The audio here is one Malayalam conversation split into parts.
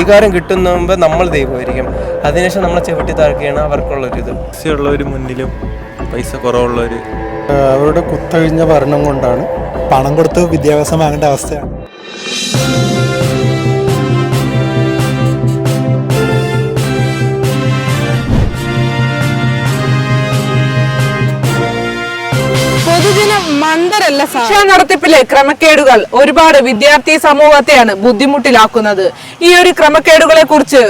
അധികാരം കിട്ടുന്ന മുമ്പ് നമ്മൾ ദൈവമായിരിക്കും. അതിനുശേഷം നമ്മളെ ചവിട്ടി താഴ്ക്കുകയാണ് അവർക്കുള്ളൊരിത്. പൈസയുള്ളവർ മുന്നിലും പൈസ കുറവുള്ളവർ അവരുടെ കുത്തഴിഞ്ഞ ഭരണം കൊണ്ടാണ് പണം കൊടുത്ത് വിദ്യാഭ്യാസം വാങ്ങേണ്ട അവസ്ഥയാണ്. മന്ദരല്ല ശിക്ഷാ നടത്തിപ്പിലെ ക്രമക്കേടുകൾ ഒരുപാട് വിദ്യാർത്ഥി സമൂഹത്തെയാണ് ബുദ്ധിമുട്ടിലാക്കുന്നത്. ഈ ഒരു ക്രമക്കേടുകളെ കുറിച്ച്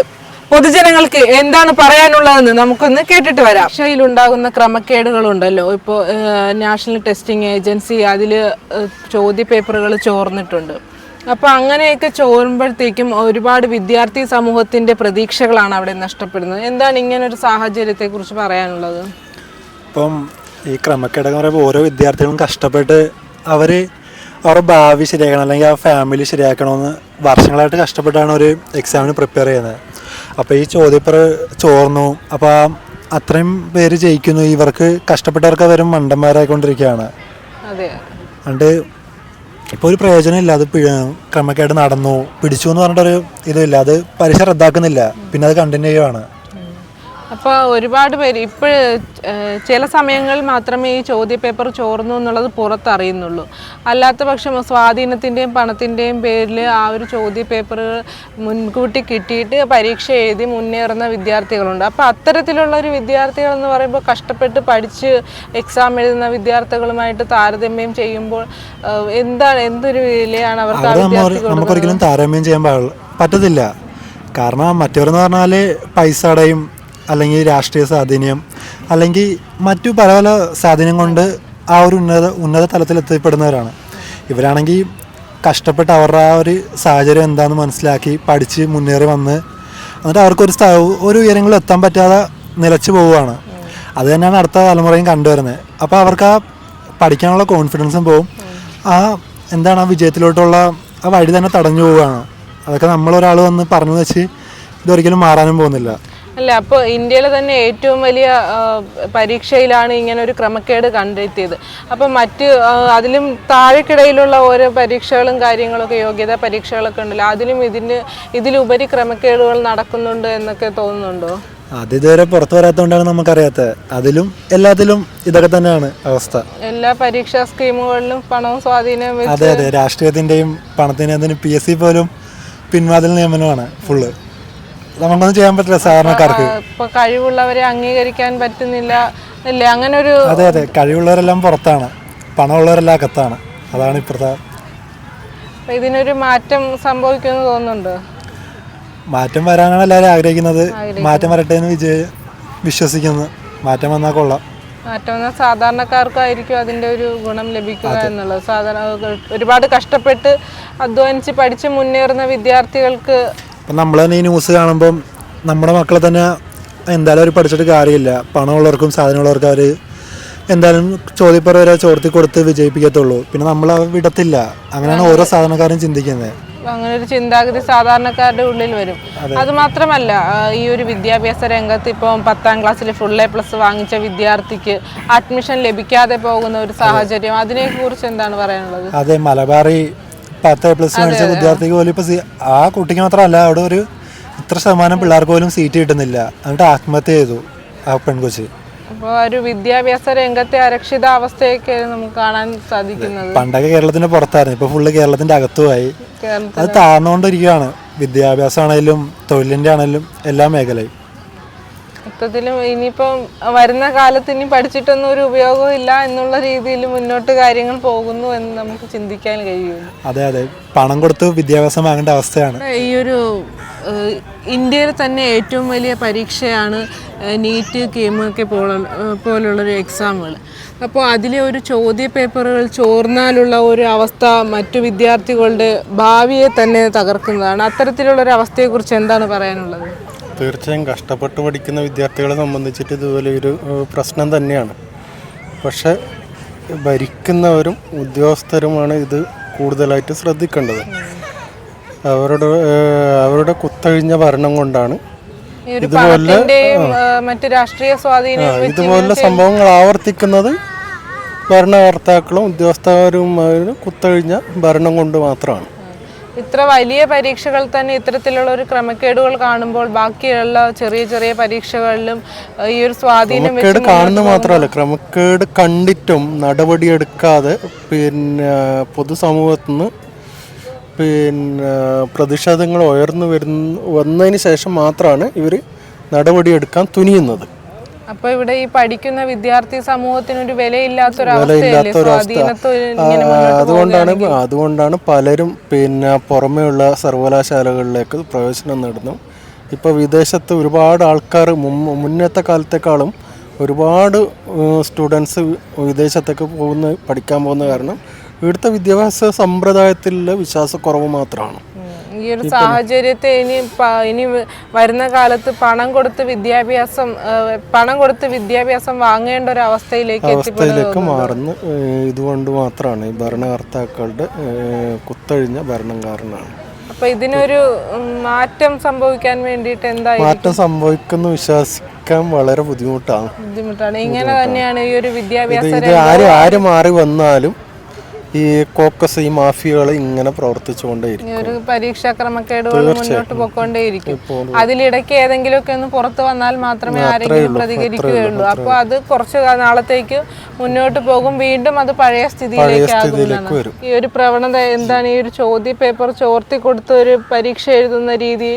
പൊതുജനങ്ങൾക്ക് എന്താണ് പറയാനുള്ളതെന്ന് നമുക്കൊന്ന് കേട്ടിട്ട് വരാം. ശിക്ഷയിൽ ഉണ്ടാകുന്ന ക്രമക്കേടുകളുണ്ടല്ലോ. ഇപ്പോൾ നാഷണൽ ടെസ്റ്റിംഗ് ഏജൻസി അതിൽ ചോദ്യ പേപ്പറുകൾ ചോർന്നിട്ടുണ്ട്. അപ്പോൾ അങ്ങനെയൊക്കെ ചോരുമ്പോഴത്തേക്കും ഒരുപാട് വിദ്യാർത്ഥി സമൂഹത്തിന്റെ പ്രതീക്ഷകളാണ് അവിടെ നഷ്ടപ്പെടുന്നത്. എന്താണ് ഇങ്ങനെ ഒരു സാഹചര്യത്തെ കുറിച്ച് പറയാനുള്ളത്? ഇപ്പം ഈ ക്രമക്കേടെന്ന് പറയുമ്പോൾ ഓരോ വിദ്യാർത്ഥികളും കഷ്ടപ്പെട്ട് അവർ അവരുടെ ഭാവി ശരിയാക്കണം അല്ലെങ്കിൽ ആ ഫാമിലി ശരിയാക്കണമെന്ന് വർഷങ്ങളായിട്ട് കഷ്ടപ്പെട്ടാണ് ഒരു എക്സാമിന് പ്രിപ്പയർ ചെയ്യുന്നത്. അപ്പോൾ ഈ ചോദ്യപ്പറ ചോർന്നു. അപ്പോൾ അത്രയും പേര് ജയിക്കുന്നു. ഇവർക്ക് കഷ്ടപ്പെട്ടവർക്ക് അവരും മണ്ടന്മാരായിക്കൊണ്ടിരിക്കുകയാണ്. അതെ. അതുകൊണ്ട് ഇപ്പോൾ ഒരു പ്രയോജനമില്ല അത് ക്രമക്കേട് നടന്നു. പിടിച്ചു എന്ന് പറഞ്ഞിട്ടൊരു ഇതില്ല അത് പരീക്ഷ റദ്ദാക്കുന്നില്ല. പിന്നെ അത് കണ്ടിന്യൂ ചെയ്യുവാണ്. അപ്പോൾ ഒരുപാട് പേര് ഇപ്പോൾ ചില സമയങ്ങളിൽ മാത്രമേ ഈ ചോദ്യപേപ്പർ ചോർന്നു എന്നുള്ളത് പുറത്തറിയുന്നുള്ളൂ. അല്ലാത്ത പക്ഷം സ്വാധീനത്തിന്റെയും പണത്തിന്റെയും പേരിൽ ആ ഒരു ചോദ്യപേപ്പർ മുൻകൂട്ടി കിട്ടിയിട്ട് പരീക്ഷ എഴുതി മുന്നേറുന്ന വിദ്യാർത്ഥികളുണ്ട്. അപ്പോൾ അത്തരത്തിലുള്ള ഒരു വിദ്യാർത്ഥികൾ എന്ന് പറയുമ്പോൾ കഷ്ടപ്പെട്ട് പഠിച്ച് എക്സാം എഴുതുന്ന വിദ്യാർത്ഥികളുമായിട്ട് താരതമ്യം ചെയ്യുമ്പോൾ എന്താണ് എന്തൊരു വിലയാണ് അവർക്ക് നമുക്കൊരിക്കലും താരതമ്യം ചെയ്യാൻ പറ്റത്തില്ല. കാരണം മറ്റവരെന്ന് പറഞ്ഞാൽ പൈസയുടെയും അല്ലെങ്കിൽ രാഷ്ട്രീയ സ്വാധീനം അല്ലെങ്കിൽ മറ്റു പല പല സ്വാധീനം കൊണ്ട് ആ ഒരു ഉന്നത ഉന്നത തലത്തിൽ എത്തിപ്പെടുന്നവരാണ്. ഇവരാണെങ്കിൽ കഷ്ടപ്പെട്ട് അവരുടെ ആ ഒരു സാഹചര്യം എന്താണെന്ന് മനസ്സിലാക്കി പഠിച്ച് മുന്നേറി വന്ന് എന്നിട്ട് അവർക്കൊരു സ്ഥ ഒരു ഉയരങ്ങളിൽ എത്താൻ പറ്റാതെ നിലച്ചു പോവുകയാണ്. അത് തന്നെയാണ് അടുത്ത തലമുറയും കണ്ടുവരുന്നത്. അപ്പോൾ അവർക്ക് ആ പഠിക്കാനുള്ള കോൺഫിഡൻസും പോവും. ആ എന്താണ് ആ വിജയത്തിലോട്ടുള്ള ആ വഴി തന്നെ തടഞ്ഞു പോവുകയാണ്. അതൊക്കെ നമ്മളൊരാൾ വന്ന് പറഞ്ഞു വെച്ച് ഇതൊരിക്കലും മാറാനും പോകുന്നില്ല. അല്ല അപ്പോൾ ഇന്ത്യയിലെ തന്നെ ഏറ്റവും വലിയ പരീക്ഷയിലാണ് ഇങ്ങനെ ഒരു ക്രമക്കേട് കണ്ടെത്തിയത്. അപ്പം മറ്റ് അതിലും താഴെക്കിടയിലുള്ള ഓരോ പരീക്ഷകളും കാര്യങ്ങളൊക്കെ യോഗ്യതാ പരീക്ഷകളൊക്കെ ഉണ്ടല്ലോ അതിലും ഇതിന് ഇതിലുപരി ക്രമക്കേടുകൾ നടക്കുന്നുണ്ട് എന്നൊക്കെ തോന്നുന്നുണ്ടോ? അത് ഇതുവരെ പുറത്തു വരാത്തോണ്ടാണ് നമുക്കറിയാത്തത് അതിലും എല്ലാത്തിലും ഇതൊക്കെ തന്നെയാണ് അവസ്ഥ. എല്ലാ പരീക്ഷാ സ്കീമുകളിലും പണവും സ്വാധീനവും അതെ അതെ. രാഷ്ട്രീയത്തിന്റെയും പണത്തിന്റെയും പി എസ് സി പോലും പിൻവാതിൽ നിയമനമാണ് ഫുള്ള്. നമുക്കൊന്നും ചെയ്യാൻ പറ്റില്ല സാധാരണക്കാർക്ക്. ഇപ്പൊ കഴിവുള്ളവരെ അംഗീകരിക്കാൻ പറ്റുന്നില്ല അല്ലേ അങ്ങനെ ഒരു അതെ അതെ. കഴിവുള്ളവരെല്ലാം പുറത്താണ്. പണമുള്ളവരെല്ലാം അകത്താണ്. അതാണ് ഇപ്പോഴത്തെ ഇതിനൊരു മാറ്റം സംഭവിക്കുമെന്ന് തോന്നുന്നുണ്ടോ? മാറ്റം വരാനാണ് എല്ലാവരും ആഗ്രഹിക്കുന്നത്. മാറ്റം വരട്ടെ എന്ന് വിജയ വിശ്വസിക്കുന്നു. മാറ്റം വന്നാൽ കൊള്ളാം. മാറ്റം വന്നാൽ സാധാരണക്കാർക്കായിരിക്കും അതിന്റെ ഒരു ഗുണം ലഭിക്കുക എന്നുള്ളത്. സാധാരണ ഒരുപാട് കഷ്ടപ്പെട്ട് അധ്വാനിച്ച് പഠിച്ച് മുന്നേറുന്ന വിദ്യാർത്ഥികൾക്ക് അപ്പം നമ്മൾ തന്നെ ഈ ന്യൂസ് കാണുമ്പം നമ്മുടെ മക്കളെ തന്നെ എന്തായാലും അവർ പഠിച്ചിട്ട് കാര്യമില്ല. പണമുള്ളവർക്കും സാധനമുള്ളവർക്കും അവർ എന്തായാലും ചോദ്യപ്പറ വരെ ചോർത്തി കൊടുത്ത് വിജയിപ്പിക്കത്തുള്ളൂ. പിന്നെ നമ്മൾ അവ വിടത്തില്ല. അങ്ങനെയാണ് ഓരോ സാധാരണക്കാരും ചിന്തിക്കുന്നത്. അങ്ങനെ ഒരു ചിന്താഗതി സാധാരണക്കാരുടെ ഉള്ളിൽ വരും. അത്. മാത്രമല്ല ഈ ഒരു വിദ്യാഭ്യാസ രംഗത്ത് ഇപ്പം പത്താം ക്ലാസ്സിൽ ഫുൾ എ പ്ലസ് വാങ്ങിച്ച വിദ്യാർത്ഥിക്ക് അഡ്മിഷൻ ലഭിക്കാതെ പോകുന്ന ഒരു സാഹചര്യം. അതിനെ കുറിച്ച് എന്താണ് പറയാനുള്ളത്? അതെ മലബാറി പത്ത് പ്ലസ് മേടിച്ച വിദ്യാർത്ഥിക്ക് പോലും ഇപ്പൊ ആ കുട്ടിക്ക് മാത്രമല്ല അവിടെ ഒരു ഇത്ര ശതമാനം പിള്ളേർക്ക് പോലും സീറ്റ് കിട്ടുന്നില്ല. എന്നിട്ട് ആത്മഹത്യ ചെയ്തു ആ പെൺകൊച്ച്. അപ്പോൾ ഒരു വിദ്യാഭ്യാസ രംഗത്തെ അരക്ഷിതാവസ്ഥയൊക്കെ നമുക്ക് കാണാൻ സാധിക്കുന്നത്. പണ്ടൊക്കെ കേരളത്തിന്റെ പുറത്തായിരുന്നു. ഇപ്പൊ ഫുള്ള് കേരളത്തിന്റെ അകത്തുമായി. അത് താഴ്ന്നുകൊണ്ടിരിക്കുകയാണ്. വിദ്യാഭ്യാസമാണേലും തൊഴിലിന്റെ ആണെങ്കിലും എല്ലാ മേഖലയും. മൊത്തത്തിലും ഇനിയിപ്പം വരുന്ന കാലത്ത് ഇനി പഠിച്ചിട്ടൊന്നും ഒരു ഉപയോഗവും ഇല്ല എന്നുള്ള രീതിയിൽ മുന്നോട്ട് കാര്യങ്ങൾ പോകുന്നു എന്ന് നമുക്ക് ചിന്തിക്കാൻ കഴിയും അതെ അതെ. പണം കൊടുത്ത് വിദ്യാഭ്യാസം വാങ്ങേണ്ട അവസ്ഥയാണ്. ഈ ഒരു ഇന്ത്യയിൽ തന്നെ ഏറ്റവും വലിയ പരീക്ഷയാണ് നീറ്റ് കീമൊക്കെ പോലുള്ളൊരു എക്സാമുകൾ. അപ്പോൾ അതിലെ ഒരു ചോദ്യ പേപ്പറുകൾ ചോർന്നാലുള്ള ഒരു അവസ്ഥ മറ്റു വിദ്യാർത്ഥികളുടെ ഭാവിയെ തന്നെ തകർക്കുന്നതാണ്. അത്തരത്തിലുള്ള ഒരു അവസ്ഥയെക്കുറിച്ച് എന്താണ് പറയാനുള്ളത്? തീർച്ചയായും കഷ്ടപ്പെട്ട് പഠിക്കുന്ന വിദ്യാർത്ഥികളെ സംബന്ധിച്ചിട്ട് ഇതുപോലെ ഒരു പ്രശ്നം തന്നെയാണ്. പക്ഷേ ഭരിക്കുന്നവരും ഉദ്യോഗസ്ഥരുമാണ് ഇത് കൂടുതലായിട്ട് ശ്രദ്ധിക്കേണ്ടത്. അവരുടെ അവരുടെ കുത്തഴിഞ്ഞ ഭരണം കൊണ്ടാണ് ഇതുപോലെ ഇതുപോലെ മറ്റു രാഷ്ട്രീയ സ്വാധീനം സംഭവങ്ങൾ ആവർത്തിക്കുന്നത് ഭരണകർത്താക്കളും ഉദ്യോഗസ്ഥരും കുത്തഴിഞ്ഞ ഭരണം കൊണ്ട് മാത്രമാണ്. ഇത്ര വലിയ പരീക്ഷകൾ തന്നെ ഇത്തരത്തിലുള്ള ഒരു ക്രമക്കേടുകൾ കാണുമ്പോൾ ബാക്കിയുള്ള ചെറിയ ചെറിയ പരീക്ഷകളിലും ഈ ഒരു സ്വാധീനം കാണുന്നത് മാത്രമല്ല ക്രമക്കേട് കണ്ടിട്ടും നടപടിയെടുക്കാതെ പിന്നെ പൊതുസമൂഹത്തിൽ നിന്ന് പിന്നെ പ്രതിഷേധങ്ങൾ ഉയർന്നു വരുന്ന വന്നതിന് ശേഷം മാത്രമാണ് ഇവർ നടപടിയെടുക്കാൻ തുനിയുന്നത്. അപ്പൊ ഇവിടെ ഈ പഠിക്കുന്ന വിദ്യാർത്ഥി സമൂഹത്തിന് ഒരു വിലയില്ലാത്ത അതുകൊണ്ടാണ് അതുകൊണ്ടാണ് പലരും പിന്നെ പുറമേയുള്ള സർവകലാശാലകളിലേക്ക് പ്രവേശനം നേടുന്നു. ഇപ്പോൾ വിദേശത്ത് ഒരുപാട് ആൾക്കാർ മുന്നത്തെ കാലത്തെക്കാളും ഒരുപാട് സ്റ്റുഡൻസ് വിദേശത്തേക്ക് പോകുന്ന പഠിക്കാൻ പോകുന്ന കാരണം ഇവിടുത്തെ വിദ്യാഭ്യാസ സമ്പ്രദായത്തിലുള്ള വിശ്വാസക്കുറവ് മാത്രമാണ്. ഈ ഒരു സാഹചര്യത്തെ ഇനി ഇനി വരുന്ന കാലത്ത് പണം കൊടുത്ത് വിദ്യാഭ്യാസം പണം കൊടുത്ത് വിദ്യാഭ്യാസം വാങ്ങേണ്ട ഒരു അവസ്ഥയിലേക്ക് അവസ്ഥയിലേക്ക് മാറുന്ന. ഇതുകൊണ്ട് മാത്രമാണ് ഈ ഭരണകർത്താക്കളുടെ കുത്തഴിഞ്ഞ ഭരണം കാരണമാണ്. അപ്പൊ ഇതിനൊരു മാറ്റം സംഭവിക്കാൻ വേണ്ടിയിട്ട് എന്താ മാറ്റം സംഭവിക്കുന്നു വിശ്വസിക്കാൻ വളരെ ബുദ്ധിമുട്ടാണ്. ബുദ്ധിമുട്ടാണ്. ഇങ്ങനെ തന്നെയാണ് ഈ ഒരു വിദ്യാഭ്യാസ ആര് ആര് മാറി വന്നാലും ഈ കോക്കസ് ഈ മാഫിയകൾ ഇങ്ങനെ പ്രവർത്തിച്ചുകൊണ്ടേയിരിക്കും. ഒരു പരീക്ഷാ ക്രമക്കേടുകൾ മുന്നോട്ട് പോയിക്കൊണ്ടേയിരിക്കും. അതിലിടയ്ക്ക് ഏതെങ്കിലുമൊക്കെ ഒന്ന് പുറത്തു വന്നാൽ മാത്രമേ ആരെങ്കിലും പ്രതികരിക്കുകയുള്ളൂ. അപ്പോൾ അത് കുറച്ച് നാളത്തേക്ക് മുന്നോട്ട് പോകും. വീണ്ടും അത് പഴയ സ്ഥിതിയിലേക്ക്. ഈ ഒരു പ്രവണത. എന്താണ് ഈ ഒരു ചോദ്യ പേപ്പർ ചോർത്തി കൊടുത്ത ഒരു പരീക്ഷ എഴുതുന്ന രീതി?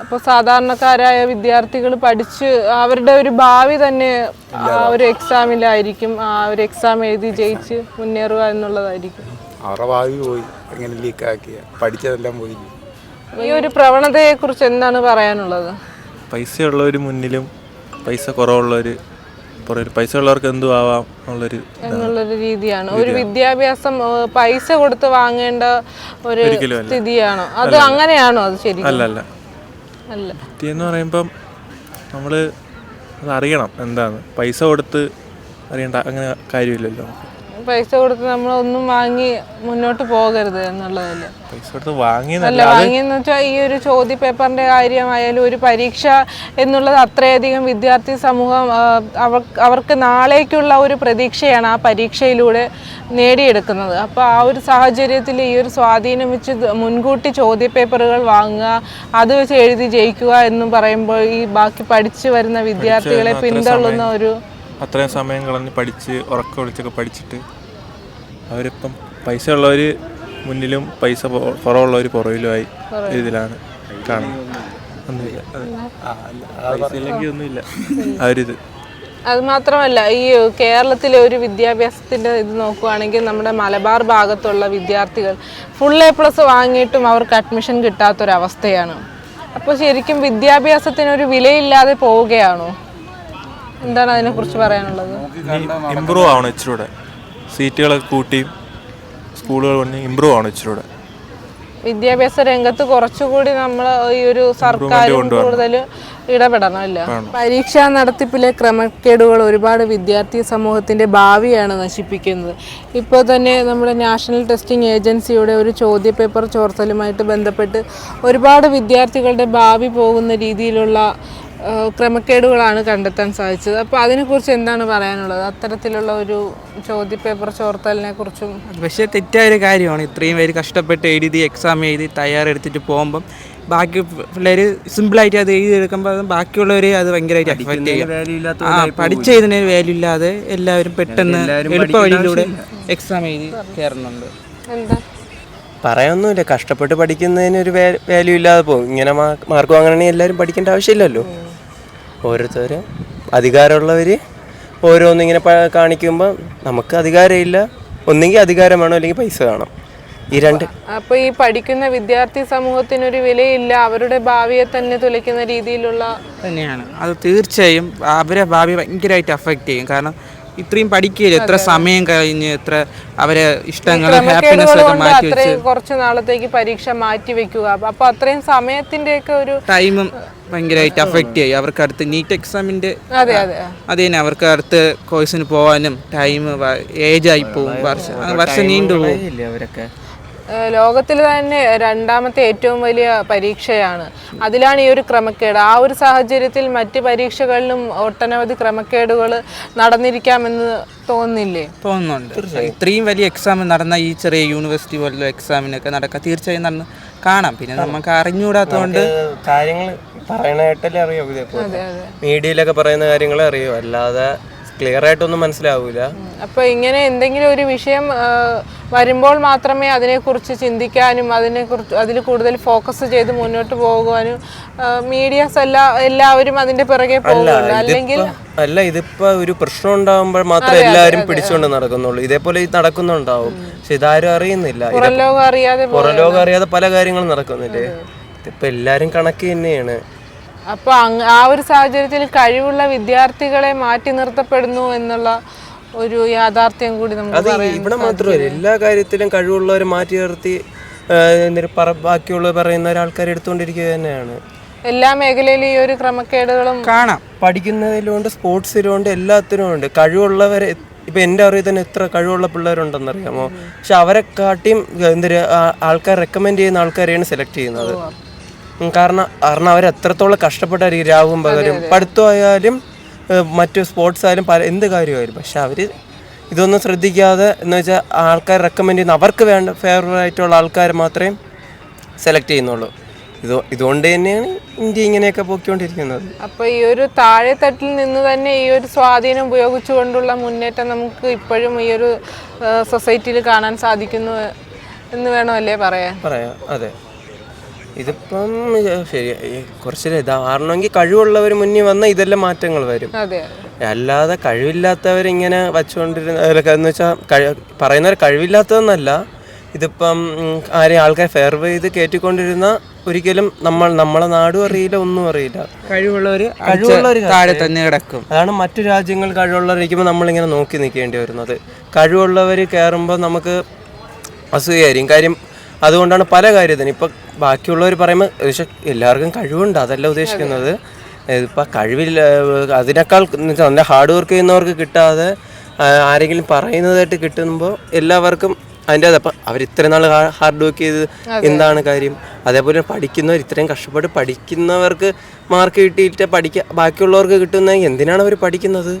അപ്പോൾ സാധാരണക്കാരായ വിദ്യാർത്ഥികൾ പഠിച്ച് അവരുടെ ഒരു ഭാവി തന്നെ ആ ഒരു എക്സാമിലായിരിക്കും ആ ഒരു എക്സാം എഴുതി ജയിച്ച് മുന്നേറുക എന്നുള്ളതായിരിക്കും. അവരുടെ ഭാവി പോയി. അങ്ങനെ ലീക്കാക്കിയ പഠിച്ചതെല്ലാം പോയി. ഈ ഒരു പ്രവണതയെ കുറിച്ച് എന്താണ് പറയാനുള്ളത്? പൈസയുള്ളവർ മുന്നിലും പൈസ കുറവുള്ളവർ പുറകിൽ പൈസ ഉള്ളവർക്ക് എന്തും ആവാം എന്നുള്ളൊരു എന്നുള്ളൊരു രീതിയാണ്. ഒരു വിദ്യാഭ്യാസം പൈസ കൊടുത്ത് വാങ്ങേണ്ട ഒരു സ്ഥിതിയാണോ? അത് അങ്ങനെയാണോ അത് ശരി അല്ല അല്ല അല്ല. എന്ന് പറയുമ്പം നമ്മൾ അത് അറിയണം എന്താണ് പൈസ കൊടുത്ത് അറിയണ്ട അങ്ങനെ കാര്യമില്ലല്ലോ പൈസ കൊടുത്ത് നമ്മൾ ഒന്നും വാങ്ങി മുന്നോട്ട് പോകരുത് എന്നുള്ളതല്ലേ? പൈസ കൊടുത്ത് വാങ്ങിയെന്നല്ല അല്ല വാങ്ങിയെന്ന് വെച്ചാൽ ഈ ഒരു ചോദ്യ പേപ്പറിന്റെ കാര്യമായാലും ഒരു പരീക്ഷ എന്നുള്ളത് അത്രയധികം വിദ്യാർത്ഥി സമൂഹം അവർ അവർക്ക് നാളേക്കുള്ള ഒരു പ്രതീക്ഷയാണ് ആ പരീക്ഷയിലൂടെ നേടിയെടുക്കുന്നത്. അപ്പോൾ ആ ഒരു സാഹചര്യത്തിൽ ഈ ഒരു സ്വാധീനം വെച്ച് മുൻകൂട്ടി ചോദ്യ പേപ്പറുകൾ വാങ്ങുക അത് വെച്ച് എഴുതി ജയിക്കുക എന്ന് പറയുമ്പോൾ ഈ ബാക്കി പഠിച്ചു വരുന്ന വിദ്യാർത്ഥികളെ പിന്തള്ളുന്ന ഒരു അത്രയും സമയം കളഞ്ഞ് പഠിച്ച് ഉറക്കം വിളിച്ചൊക്കെ പഠിച്ചിട്ട് അവരിപ്പം പൈസ ഉള്ളവർ മുന്നിലും പൈസ കുറവുള്ളവർ പുറകിലുമായി ഇതിലാണ് കാണുന്നത്. ഒന്നുമില്ല. അതെ. പൈസ ഇല്ലെങ്കിൽ ഒന്നുമില്ല. അവരിത്. അത് മാത്രമല്ല ഈ കേരളത്തിലെ ഒരു വിദ്യാഭ്യാസത്തിന്റെ ഇത് നോക്കുവാണെങ്കിൽ നമ്മുടെ മലബാർ ഭാഗത്തുള്ള വിദ്യാർത്ഥികൾ ഫുൾ എ പ്ലസ് വാങ്ങിയിട്ടും അവർക്ക് അഡ്മിഷൻ കിട്ടാത്തൊരവസ്ഥയാണ്. അപ്പോൾ ശരിക്കും വിദ്യാഭ്യാസത്തിനൊരു വിലയില്ലാതെ പോവുകയാണോ? എന്താണ് അതിനെക്കുറിച്ച് പറയാനുള്ളത്? ഇമ്പ്രൂവ് ആവണം ഇച്ചിരൂടെ. സീറ്റുകളൊക്കെ കൂട്ടിയും സ്കൂളുകൾ വന്ന് ഇമ്പ്രൂവ് ആണ് ഇച്ചിരൂടെ വിദ്യാഭ്യാസ രംഗത്ത് കുറച്ചുകൂടി നമ്മൾ ഈ ഒരു സർക്കാർ കൂടുതൽ ഇടപെടണം അല്ല? പരീക്ഷാ നടത്തിപ്പിലെ ക്രമക്കേടുകൾ ഒരുപാട് വിദ്യാർത്ഥി സമൂഹത്തിന്റെ ഭാവിയാണ് നശിപ്പിക്കുന്നത്. ഇപ്പോൾ തന്നെ നമ്മുടെ നാഷണൽ ടെസ്റ്റിംഗ് ഏജൻസിയുടെ ഒരു ചോദ്യപേപ്പർ ചോർത്തലുമായിട്ട് ബന്ധപ്പെട്ട് ഒരുപാട് വിദ്യാർത്ഥികളുടെ ഭാവി പോകുന്ന രീതിയിലുള്ള ക്രമക്കേടുകളാണ് കണ്ടെത്താൻ സാധിച്ചത്. അപ്പോൾ അതിനെക്കുറിച്ച് എന്താണ് പറയാനുള്ളത്? അത്തരത്തിലുള്ള ഒരു ചോദ്യ പേപ്പർ ചോർത്തലിനെ കുറിച്ചും പക്ഷേ തെറ്റായ ഒരു കാര്യമാണ്. ഇത്രയും പേര് കഷ്ടപ്പെട്ട് എഴുതി എക്സാം എഴുതി തയ്യാറെടുത്തിട്ട് പോകുമ്പം ബാക്കി പിള്ളേർ സിമ്പിളായിട്ട് അത് എഴുതിയെടുക്കുമ്പോൾ അത് ബാക്കിയുള്ളവർ അത് ഭയങ്കരമായിട്ട് അഫക്റ്റ് ചെയ്യും. ആ പഠിച്ചതിന് വാല്യൂ ഇല്ലാതെ എല്ലാവരും പെട്ടെന്ന് എളുപ്പ വഴിയിലൂടെ എക്സാം എഴുതി കയറുന്നുണ്ട്. എന്താ? പറയാനൊന്നുമില്ല. കഷ്ടപ്പെട്ട് പഠിക്കുന്നതിന് ഒരു വാല്യൂ ഇല്ലാതെ പോകും. ഇങ്ങനെ മാർക്ക് വാങ്ങണമെങ്കിൽ എല്ലാവരും പഠിക്കേണ്ട ആവശ്യമില്ലല്ലോ. ഓരോരുത്തർ അധികാരമുള്ളവർ ഓരോന്നിങ്ങനെ കാണിക്കുമ്പോൾ നമുക്ക് അധികാരമില്ല. ഒന്നെങ്കിൽ അധികാരം വേണം അല്ലെങ്കിൽ പൈസ വേണം. ഈ രണ്ട് അപ്പോൾ ഈ പഠിക്കുന്ന വിദ്യാർത്ഥി സമൂഹത്തിനൊരു വിലയില്ല. അവരുടെ ഭാവിയെ തന്നെ തുലയ്ക്കുന്ന രീതിയിലുള്ള തന്നെയാണ്. അത് തീർച്ചയായും അവരെ ഭാവി ഭയങ്കരമായിട്ട് അഫക്റ്റ് ചെയ്യും. കാരണം ഇത്രയും പഠിക്കുകയില്ല? എത്ര സമയം കഴിഞ്ഞ് എത്ര അവരെ ഇഷ്ടങ്ങൾ ഹാപ്പിനെസ് ഒക്കെ മാറ്റി വെച്ച്. കുറച്ച് നാളത്തേക്ക് പരീക്ഷ മാറ്റി വെക്കുക. അപ്പൊ അത്രയും സമയത്തിന്റെ ഒക്കെ ഒരു ടൈമും ഭയങ്കരമായിട്ട് അഫക്റ്റ് ചെയ്യും. അവർക്ക് അടുത്ത് നീറ്റ് എക്സാമിന്റെ അതെ അതെ അത് തന്നെ അവർക്ക് അടുത്ത കോഴ്സിന് പോകാനും ടൈം ഏജ് ആയി പോകും. വർഷം വർഷം നീണ്ടു പോകും അവരൊക്കെ? ലോകത്തിൽ തന്നെ രണ്ടാമത്തെ ഏറ്റവും വലിയ പരീക്ഷയാണ്. അതിലാണ് ഈ ഒരു ക്രമക്കേട്. ആ ഒരു സാഹചര്യത്തിൽ മറ്റ് പരീക്ഷകളിലും ഒട്ടനവധി ക്രമക്കേടുകൾ നടന്നിരിക്കാമെന്ന് തോന്നുന്നില്ലേ? തോന്നുന്നുണ്ട്. ഇത്രയും വലിയ എക്സാം നടന്ന ഈ ചെറിയ യൂണിവേഴ്സിറ്റി പോലുള്ള എക്സാമിനൊക്കെ നടക്കുക തീർച്ചയായും നടന്ന് കാണാം. പിന്നെ നമുക്ക് അറിഞ്ഞുകൂടാത്തതുകൊണ്ട് കാര്യങ്ങൾ പറയണായിട്ടല്ലേ അറിയാം ഇതേപോലെ മീഡിയയിലൊക്കെ പറയുന്ന കാര്യങ്ങളെ അറിയോ. അല്ലാതെ ക്ലിയർ ആയിട്ടൊന്നും മനസ്സിലാവൂല. അപ്പൊ ഇങ്ങനെ എന്തെങ്കിലും ഒരു വിഷയം വരുമ്പോൾ മാത്രമേ അതിനെക്കുറിച്ച് ചിന്തിക്കാനും അതിനെക്കുറിച്ച് അതിൽ കൂടുതൽ ഫോക്കസ് ചെയ്ത് മുന്നോട്ട് പോകുവാനും മീഡിയസ് എല്ലാ എല്ലാവരും അതിന്റെ പിറകെ പോകുന്നുണ്ട് അല്ലെങ്കിൽ അല്ല ഇതിപ്പോ ഒരു പ്രശ്നം ഉണ്ടാകുമ്പോൾ മാത്രം എല്ലാവരും പിടിച്ചുകൊണ്ട് നടക്കുന്നുള്ളൂ. ഇതേപോലെ ഇത് നടക്കുന്നുണ്ടാവും. പക്ഷെ ഇതാരും അറിയുന്നില്ല. പുറലോകം ലോകം അറിയാതെ പോ- അറിയാതെ പല കാര്യങ്ങളും നടക്കുന്നില്ലേ? ഇതിപ്പോ എല്ലാരും കണക്ക് തന്നെയാണ്. അപ്പൊ ആ ഒരു സാഹചര്യത്തിൽ കഴിവുള്ള വിദ്യാർത്ഥികളെ മാറ്റി നിർത്തപ്പെടുന്നു എന്നുള്ള ഒരു യാഥാർത്ഥ്യം കൂടി നമുക്ക് അത് ഇവിടെ മാത്രമല്ല എല്ലാ കാര്യത്തിലും കഴിവുള്ളവരെ മാറ്റി നിർത്തി ബാക്കിയുള്ളവർ പറയുന്ന ഒരാൾക്കാർ എടുത്തുകൊണ്ടിരിക്കുക തന്നെയാണ്. എല്ലാ മേഖലയിലും ഈ ഒരു ക്രമക്കേടുകളും കാണാം. പഠിക്കുന്നതിലുണ്ട് സ്പോർട്സിലുണ്ട് എല്ലാത്തിനും ഉണ്ട് കഴിവുള്ളവരെ ഇപ്പൊ എന്റെ അറിവിൽ തന്നെ എത്ര കഴിവുള്ള പിള്ളേരുണ്ടെന്നറിയാമോ? പക്ഷെ അവരെ കാട്ടിയും എന്തൊരു ആൾക്കാർ റെക്കമെൻഡ് ചെയ്യുന്ന ആൾക്കാരെയാണ് സെലക്ട് ചെയ്യുന്നത്. കാരണം കാരണം അവർ എത്രത്തോളം കഷ്ടപ്പെട്ടായിരിക്കും രാവും പകലും പഠിത്തമായാലും മറ്റു സ്പോർട്സ് ആയാലും പല എന്ത് കാര്യമായാലും. പക്ഷെ അവർ ഇതൊന്നും ശ്രദ്ധിക്കാതെ എന്ന് വെച്ചാൽ ആൾക്കാർ റെക്കമെൻഡ് ചെയ്യുന്ന അവർക്ക് വേണ്ട ഫേവറായിട്ടുള്ള ആൾക്കാർ മാത്രമേ സെലക്ട് ചെയ്യുന്നുള്ളൂ. ഇത് ഇതുകൊണ്ട് തന്നെയാണ് ഇന്ത്യ ഇങ്ങനെയൊക്കെ പോയിക്കൊണ്ടിരിക്കുന്നത് അപ്പോൾ ഈ ഒരു താഴെത്തട്ടിൽ നിന്ന് തന്നെ ഈ ഒരു സ്വാധീനം ഉപയോഗിച്ചുകൊണ്ടുള്ള മുന്നേറ്റം നമുക്ക് ഇപ്പോഴും ഈ ഒരു സൊസൈറ്റിയിൽ കാണാൻ സാധിക്കുന്നു എന്ന് വേണമല്ലേ പറയാൻ? പറയാം. അതെ. ഇതിപ്പം ശരി കുറച്ച് ഇതാറണമെങ്കിൽ കഴിവുള്ളവർ മുന്നിൽ വന്ന ഇതെല്ലാം മാറ്റങ്ങൾ വരും. അല്ലാതെ കഴിവില്ലാത്തവരിങ്ങനെ വച്ചുകൊണ്ടിരുന്ന എന്ന് വെച്ചാൽ പറയുന്നവർ കഴിവില്ലാത്തതെന്നല്ല. ഇതിപ്പം ആരെയും ആൾക്കാർ ഫെയർ ചെയ്ത് കയറ്റിക്കൊണ്ടിരുന്ന ഒരിക്കലും നമ്മൾ നമ്മളെ നാടും അറിയില്ല ഒന്നും അറിയില്ല. കഴിവുള്ളവർ താഴെ തന്നെ കിടക്കും. അതാണ് മറ്റു രാജ്യങ്ങൾ കഴിവുള്ളവരിക്കുമ്പോൾ നമ്മളിങ്ങനെ നോക്കി നിൽക്കേണ്ടി വരുന്നത്. കഴിവുള്ളവർ കയറുമ്പോൾ നമുക്ക് അസൂയായിരിക്കും കാര്യം അതുകൊണ്ടാണ് പല കാര്യത്തിനും. ഇപ്പം ബാക്കിയുള്ളവർ പറയുമ്പോൾ പക്ഷെ എല്ലാവർക്കും കഴിവുണ്ട് അതല്ല ഉദ്ദേശിക്കുന്നത്. ഇപ്പം കഴിവില്ല അതിനേക്കാൾ നല്ല ഹാർഡ് വർക്ക് ചെയ്യുന്നവർക്ക് കിട്ടാതെ ആരെങ്കിലും പറയുന്നതായിട്ട് കിട്ടുമ്പോൾ എല്ലാവർക്കും അതിന്റെ അപ്പം അവർ ഇത്രയും നാൾ ഹാർഡ് വർക്ക് ചെയ്ത് എന്താണ് കാര്യം? അതേപോലെ പഠിക്കുന്നവർ ഇത്രയും കഷ്ടപ്പെട്ട് പഠിക്കുന്നവർക്ക് മാർക്ക് കിട്ടിയിട്ട് പഠിക്കുക ബാക്കിയുള്ളവർക്ക് കിട്ടുന്ന എന്തിനാണ് അവർ പഠിക്കുന്നത്?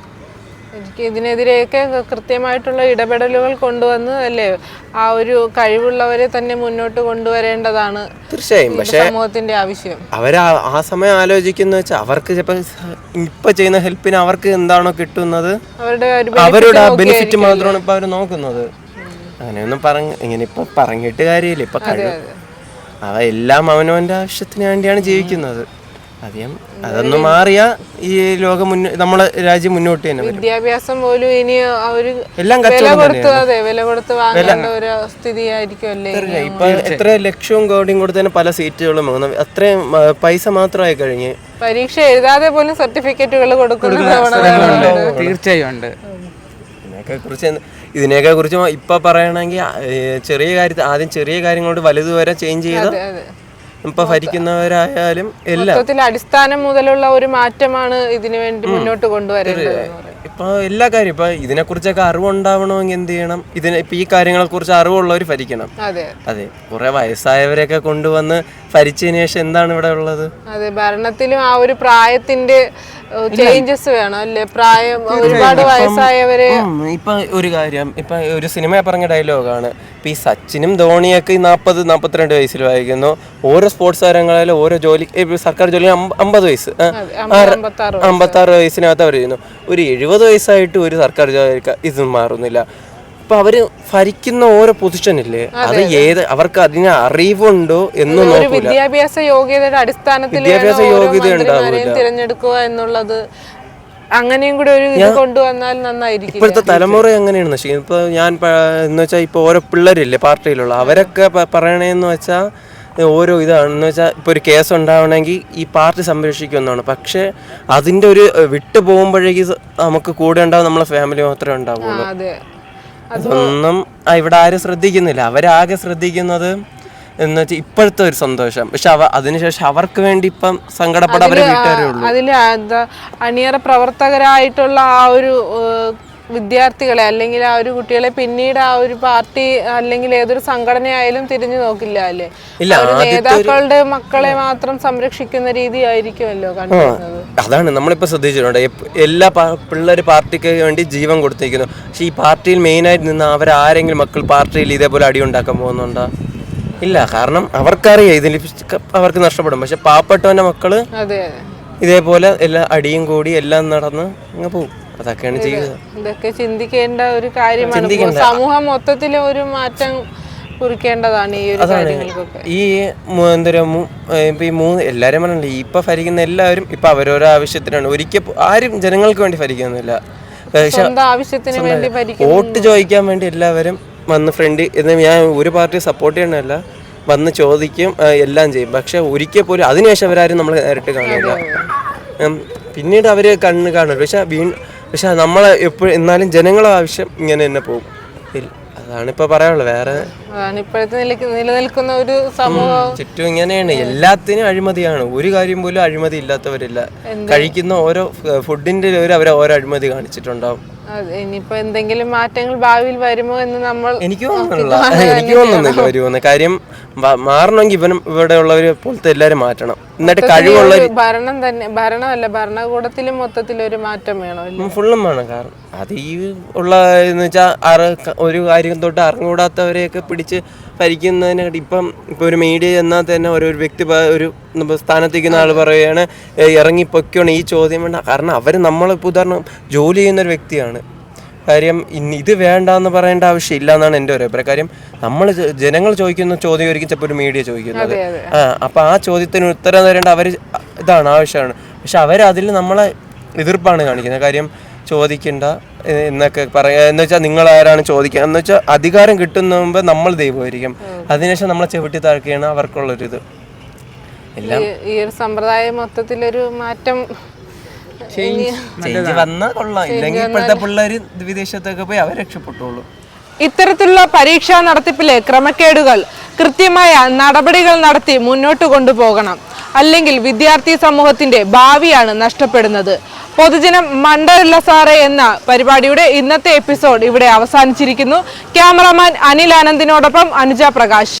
ഇതിനെതിരെയൊക്കെ കൃത്യമായിട്ടുള്ള ഇടപെടലുകൾ കൊണ്ടുവന്ന് അല്ലേ ആ ഒരു കഴിവുള്ളവരെ തന്നെ മുന്നോട്ട് കൊണ്ടുവരേണ്ടതാണ് തീർച്ചയായും. പക്ഷേ സമൂഹത്തിന്റെ ആവശ്യം. അവർ ആ സമയം ആലോചിക്കുന്ന വെച്ചാൽ അവർക്ക് ചിലപ്പോൾ ഇപ്പം ചെയ്യുന്ന ഹെൽപ്പിന് അവർക്ക് എന്താണോ കിട്ടുന്നത്? അവരുടെ അവരുടെ ബെനിഫിറ്റ് മാത്രമാണ് ഇപ്പൊ അവർ നോക്കുന്നത്. അങ്ങനെയൊന്നും പറഞ്ഞു ഇങ്ങനെ ഇപ്പൊ പറഞ്ഞിട്ട് കാര്യമില്ല. ഇപ്പൊ കഴിവ് അവ എല്ലാം അവനവന്റെ ആവശ്യത്തിന് വേണ്ടിയാണ് ജീവിക്കുന്നത്. അധികം അതൊന്നും മാറിയ ഈ ലോകം മുന്നോ നമ്മളെ രാജ്യം മുന്നോട്ട് തന്നെ വരും. വിദ്യാഭ്യാസം പോലും ഇനി അവർ എല്ലാം വില കച്ചവടം കൊടുത്ത് അതെ വില കൊടുത്ത് വാങ്ങേണ്ട ഒരു സ്ഥിതി ആയിരിക്കും അല്ലേ. ഇപ്പൊ എത്ര ലക്ഷവും കോടിയും കൊടുത്ത് തന്നെ പല സീറ്റുകളും വാങ്ങുന്നു അത്രയും ആ, പൈസ മാത്രമായി കഴിഞ്ഞ്. പരീക്ഷ എഴുതാതെ പോലും സർട്ടിഫിക്കറ്റുകൾ കൊടുക്കുന്ന പ്രവണതകളുണ്ട് തീർച്ചയായും ഉണ്ട്. ഇതിനെയൊക്കെ കുറിച്ച് എന്ത്- ഇതിനെയൊക്കെ കുറിച്ച് ഇപ്പൊ പറയണമെങ്കിൽ ചെറിയ കാര്യത്തിൽ ആദ്യം ചെറിയ കാര്യങ്ങളോട് വലുത് വരെ ചേഞ്ച് ചെയ്ത് അതെ അതെ. ഇപ്പൊ ഭരിക്കുന്നവരായാലും എല്ലാം. അടിസ്ഥാനം മുതലുള്ള ഒരു മാറ്റമാണ് ഇതിനു വേണ്ടി മുന്നോട്ട് കൊണ്ടുവരുന്നത് ഇപ്പൊ എല്ലാ കാര്യം ഇപ്പൊ ഇതിനെ കുറിച്ചൊക്കെ അറിവുണ്ടാവണമെങ്കിൽ എന്ത് ചെയ്യണം? ഇതിനെ ഇപ്പൊ ഈ കാര്യങ്ങളെ കുറിച്ച് അറിവുള്ളവർ ഭരിക്കണം അതെ. അതെ കുറെ വയസ്സായവരെയൊക്കെ കൊണ്ടുവന്ന് ഭരിച്ചതിന് ശേഷം എന്താണ് ഇവിടെ ഉള്ളത്? അതെ ഭരണത്തിലും ആ ഒരു പ്രായത്തിന്റെ ചേഞ്ചസ് വേണം അല്ലേ? പ്രായം ഒരുപാട് വയസ്സായവരെ ഇപ്പൊ ഒരു കാര്യം ഇപ്പൊ ഒരു സിനിമ പറഞ്ഞ ഡയലോഗാണ്. ഇപ്പൊ ഈ സച്ചിനും ധോണിയൊക്കെ ഈ നാൽപ്പത് നാൽപ്പത്തിരണ്ട് വയസ്സിൽ വായിക്കുന്നു. ഓരോ സ്പോർട്സ് താരങ്ങളായാലും ഓരോ ജോലി സർക്കാർ ജോലി അമ്പ- അമ്പത് വയസ്സ് അമ്പത്താറ് വയസ്സിനകത്ത് അവർ ചെയ്യുന്നു. ഒരു എഴുപത് വയസ്സായിട്ട് ഒരു സർക്കാർ ജോലി ഇതും മാറുന്നില്ല. അപ്പൊ അവർ ഭരിക്കുന്ന ഓരോ പൊസിഷൻ ഇല്ലേ? അത് ഏത് അവർക്ക് അതിന് അറിവുണ്ടോ എന്ന് വിദ്യാഭ്യാസ യോഗ്യതയുടെ അടിസ്ഥാനത്തിൽ വിദ്യാഭ്യാസ യോഗ്യത ഉണ്ടാവില്ല. തിരഞ്ഞെടുക്കുക എന്നുള്ളത്. അങ്ങനെയും കൂടെ ഒരു ഇത് കൊണ്ടുവന്നാൽ നന്നായിരിക്കും ഇപ്പോഴത്തെ തലമുറ എങ്ങനെയാണ് നശിക്കുന്നത്? ഇപ്പൊ ഞാൻ എന്ന് വെച്ചാൽ ഇപ്പൊ ഓരോ പിള്ളേരില്ലേ പാർട്ടിയിലുള്ള? അവരൊക്കെ പറയണേന്ന് വെച്ചാൽ ഓരോ ഇതാണെന്ന് വെച്ചാൽ ഇപ്പോൾ ഒരു കേസ് ഉണ്ടാവണമെങ്കിൽ ഈ പാർട്ടി സംരക്ഷിക്കുമെന്നാണ് പക്ഷേ അതിന്റെ ഒരു വിട്ടു പോകുമ്പോഴേക്ക് നമുക്ക് കൂടെ ഉണ്ടാവും നമ്മളെ ഫാമിലി മാത്രമേ ഉണ്ടാവുള്ളൂ. അതൊന്നും ഇവിടെ ആരും ശ്രദ്ധിക്കുന്നില്ല. അവരാകെ ശ്രദ്ധിക്കുന്നത് എന്ന് വെച്ചാൽ ഇപ്പോഴത്തെ ഒരു സന്തോഷം. പക്ഷെ അവ അതിനുശേഷം അവർക്ക് വേണ്ടി ഇപ്പം സങ്കടപ്പെടാൻ അവരെ വീട്ടുകാരേ ഉള്ളൂ. അതിൽ അണിയറ പ്രവർത്തകരായിട്ടുള്ള ആ ഒരു വിദ്യാർത്ഥികളെ അല്ലെങ്കിൽ ആ ഒരു കുട്ടികളെ പിന്നീട് ആ ഒരു പാർട്ടി അല്ലെങ്കിൽ ഏതൊരു സംഘടനയായാലും തിരിഞ്ഞു നോക്കില്ല അല്ലേ? നേതാക്കളുടെ മക്കളെ മാത്രം സംരക്ഷിക്കുന്ന രീതി ആയിരിക്കുമല്ലോ കണ്ടുവരുന്നത് അതാണ് നമ്മളിപ്പോൾ ശ്രദ്ധിച്ചിട്ടുണ്ട്. എല്ലാ പിള്ളേർ പാർട്ടിക്ക് വേണ്ടി ജീവൻ കൊടുത്തിരിക്കുന്നു പക്ഷേ ഈ പാർട്ടിയിൽ മെയിനായിട്ട് നിന്ന് അവരാരെങ്കിലും മക്കൾ പാർട്ടിയിൽ ഇതേപോലെ അടി ഉണ്ടാക്കാൻ പോകുന്നുണ്ടോ? ഇല്ല കാരണം അവർക്കറിയാം ഇതിൽ അവർക്ക് നഷ്ടപ്പെടും. പക്ഷെ പാവപ്പെട്ടവന്റെ മക്കൾ ഇതേപോലെ എല്ലാ അടിയും കൂടി എല്ലാം നടന്ന് അങ്ങ് പോകും അതൊക്കെയാണ് ചെയ്യുന്നത് ഇതൊക്കെ ചിന്തിക്കേണ്ട ഒരു കാര്യമാണ്. സമൂഹം മൊത്തത്തിൽ ഒരു മാറ്റം കുറിക്കേണ്ടതാണ് ഈ ഒരു കാര്യങ്ങൾക്കൊക്കെ. ഈ ഇപ്പൊ ഈ മൂന്ന് എല്ലാവരും പറഞ്ഞില്ലേ ഇപ്പൊ ഭരിക്കുന്ന എല്ലാവരും ഇപ്പൊ അവരോരോ ആവശ്യത്തിനാണ്. ഒരിക്കൽ ആരും ജനങ്ങൾക്ക് വേണ്ടി ഭരിക്കുന്നില്ല. ആവശ്യത്തിന് വേണ്ടി വോട്ട് ചോദിക്കാൻ വേണ്ടി എല്ലാവരും വന്ന് ഫ്രണ്ട് എന്ന് ഞാൻ ഒരു പാർട്ടി സപ്പോർട്ട് ചെയ്യണമല്ല വന്ന് ചോദിക്കും എല്ലാം ചെയ്യും. പക്ഷെ ഒരിക്കൽ പോലും അതിനുശേഷം അവരാരും നമ്മൾ നേരിട്ട് കാണില്ല പിന്നീട് അവർ കണ്ണ് കാണും. പക്ഷെ വീ പക്ഷെ നമ്മളെ എപ്പോഴും എന്നാലും ജനങ്ങളെ ആവശ്യം ഇങ്ങനെ തന്നെ പോകും. അതാണ് ഇപ്പൊ പറയാനുള്ളത്. വേറെ ഇപ്പോഴത്തെ നിലനിൽക്കുന്ന ഒരു സമൂഹം. ചുറ്റും ഇങ്ങനെയാണ്. എല്ലാത്തിനും അഴിമതിയാണ്. ഒരു കാര്യം പോലും അഴിമതി ഇല്ലാത്തവരില്ല. കഴിക്കുന്ന ഓരോ ഫുഡിന്റെ ഒരു അവർ ഓരോ അഴിമതി കാണിച്ചിട്ടുണ്ടാവും. ഇനിയിപ്പോ എന്തെങ്കിലും മാറ്റങ്ങൾ ഭാവിയിൽ വരുമോ എന്ന് നമ്മൾ എനിക്ക് തോന്നുന്നില്ല. എനിക്ക് തോന്നുന്നില്ല വരുമെന്ന് കാര്യം മാറണമെങ്കിൽ ഇവനും ഇവിടെ ഉള്ളവരെ പോലത്തെ എല്ലാരും മാറ്റണം. എന്നിട്ട് കഴിവുള്ള ഭരണം തന്നെ ഭരണമല്ല ഭരണകൂടത്തിലും മൊത്തത്തിൽ ഒരു മാറ്റം വേണം ഫുള്ളും വേണം. കാരണം അത് ഈ ഉള്ള എന്ന് വെച്ചാൽ ഒരു കാര്യം തൊട്ട് അറിഞ്ഞുകൂടാത്തവരെയൊക്കെ പിടിച്ച് ഭരിക്കുന്നതിനായിട്ട് ഇപ്പം ഇപ്പൊ ഒരു മീഡിയ എന്നാൽ തന്നെ ഒരു വ്യക്തി ഒരു സ്ഥാനത്തേക്കുന്ന ആൾ പറയുകയാണ് ഇറങ്ങി പൊയ്ക്കണം ഈ ചോദ്യം വേണ്ട. കാരണം അവർ നമ്മളിപ്പോൾ ഉദാഹരണം ജോലി ചെയ്യുന്ന ഒരു വ്യക്തിയാണ്. കാര്യം ഇന്ന് ഇത് വേണ്ട എന്ന് പറയേണ്ട ആവശ്യമില്ല എന്നാണ് എന്റെ ഒരു അഭിപ്രായം. കാര്യം നമ്മൾ ജനങ്ങൾ ചോദിക്കുന്ന ചോദ്യം ആയിരിക്കും ചിലപ്പോൾ ഒരു മീഡിയ ചോദിക്കുന്നത്. ആ അപ്പോൾ ആ ചോദ്യത്തിന് ഉത്തരം തരേണ്ട അവർ ഇതാണ് ആവശ്യമാണ്. പക്ഷെ അവർ അതിൽ നമ്മളെ എതിർപ്പാണ് കാണിക്കുന്നത്. കാര്യം ചോദിക്കണ്ട എന്നൊക്കെ പറയാ എന്ന് വെച്ചാൽ നിങ്ങൾ ആരാണ് ചോദിക്കുക എന്ന് വെച്ചാൽ അധികാരം കിട്ടുന്ന മുമ്പ് നമ്മൾ ദൈവമായിരിക്കും. അതിനുശേഷം നമ്മളെ ചവിട്ടി താഴ്ക്കുകയാണ് അവർക്കുള്ളൊരിത്. ഈ ഒരു സമ്പ്രദായം മൊത്തത്തിലൊരു മാറ്റം ചേഞ്ച് വന്നാൽ കൊള്ളാം. ഇല്ലെങ്കിൽ ഇപ്പോഴത്തെ പിള്ളേർ വിദേശത്തൊക്കെ പോയി അവർ രക്ഷപ്പെട്ടുള്ളൂ ഇത്തരത്തിലുള്ള പരീക്ഷാ നടത്തിപ്പിലെ ക്രമക്കേടുകൾ കൃത്യമായ നടപടികൾ നടത്തി മുന്നോട്ട് കൊണ്ടുപോകണം. അല്ലെങ്കിൽ വിദ്യാർത്ഥി സമൂഹത്തിന്റെ ഭാവിയാണ് നഷ്ടപ്പെടുന്നത്. പൊതുജനം മണ്ടല്ല സാറേ എന്ന പരിപാടിയുടെ ഇന്നത്തെ എപ്പിസോഡ് ഇവിടെ അവസാനിച്ചിരിക്കുന്നു. ക്യാമറാമാൻ അനിൽ ആനന്ദിനോടൊപ്പം അനുജ പ്രകാശ്.